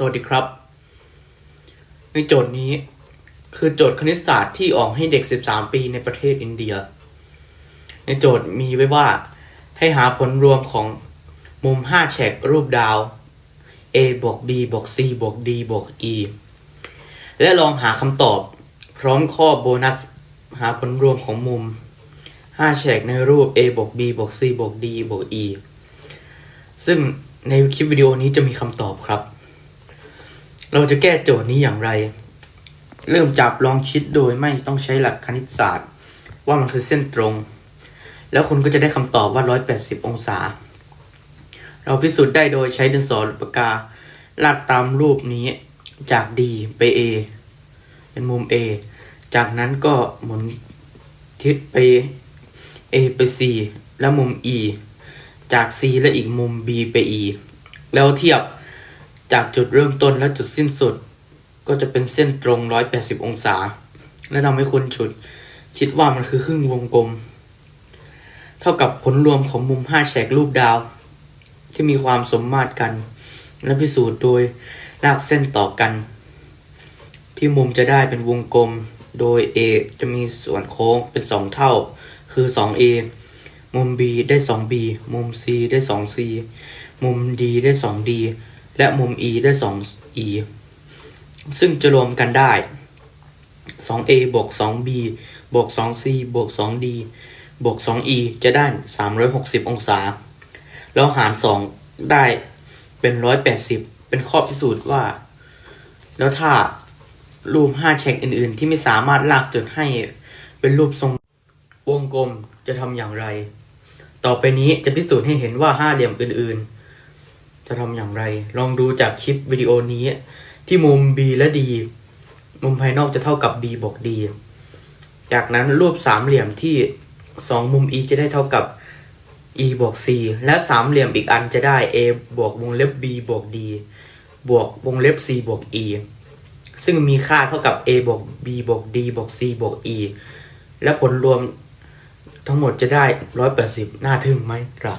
สวัสดีครับ ในโจทย์นี้คือโจทย์คณิตศาสตร์ที่ออกให้เด็ก 13 ปีในประเทศอินเดีย ในโจทย์มีไว้ว่า ให้หาผลรวมของมุม 5 แฉกรูปดาว a บวก b บวก c บวก d บวก e และลองหาคำตอบ พร้อมข้อโบนัส หาผลรวมของมุม 5 แฉกในรูป a บวก b บวก c บวก d บวก e ซึ่งในคลิปวิดีโอนี้จะมีคำตอบครับ เราจะแก้โจทย์นี้อย่างไร เริ่มจากลองคิดโดยไม่ต้องใช้หลักคณิตศาสตร์ ว่ามันคือเส้นตรง แล้วคุณก็จะได้คำตอบว่า 180 องศา เราพิสูจน์ได้โดยใช้ดินสอหรือปากกา ลากตามรูปนี้จาก D ไป A เป็นมุม A จากนั้นก็หมุนทิศไป A ไป C แล้วมุม E จาก C และอีกมุม B ไป E แล้วเทียบ จากจุดเริ่มต้นและจุดสิ้นสุด ก็จะเป็นเส้นตรง 180 องศา และทำให้คุณฉุด คิดว่ามันคือครึ่งวงกลม เท่ากับผลรวมของมุม 5 แฉกรูปดาว ที่มีความสมมาตรกัน และพิสูจน์โดยลากเส้นต่อกัน ที่มุมจะได้เป็นวงกลม โดย A จะมีส่วนโค้งเป็น 2 เท่า คือ 2A มุม B ได้ 2B มุม C ได้ 2C มุม D ได้ 2D และมุม E ได้ 2E ซึ่งจะรวมกันได้ 2A บวก 2B บวก 2C บวก 2D บวก 2E จะได้ 360 องศา แล้วหาร 2 ได้เป็น 180 เป็นข้อพิสูจน์ว่า แล้วถ้ารูป 5 เช็คอื่น ๆ ที่ไม่สามารถลากจุดให้เป็นรูปทรงวงกลมจะทำอย่างไร ต่อไปนี้จะพิสูจน์ให้เห็นว่าห้าเหลี่ยมอื่น ๆ จะทำอย่างไร ลองดูจากคลิปวิดีโอนี้ ที่มุม B และ D มุมภายนอกจะเท่ากับ B บวก D จากนั้นรูปสามเหลี่ยมที่สองมุม E จะได้เท่ากับ E บวก C และสามเหลี่ยมอีกอันจะได้ A บวกวงเล็บ B บวก D บวกวงเล็บ C บวก E ซึ่งมีค่าเท่ากับ A บวก B บวก D บวก C บวก E และผลรวมทั้งหมดจะได้ 180 น่าทึ่งไหมครับ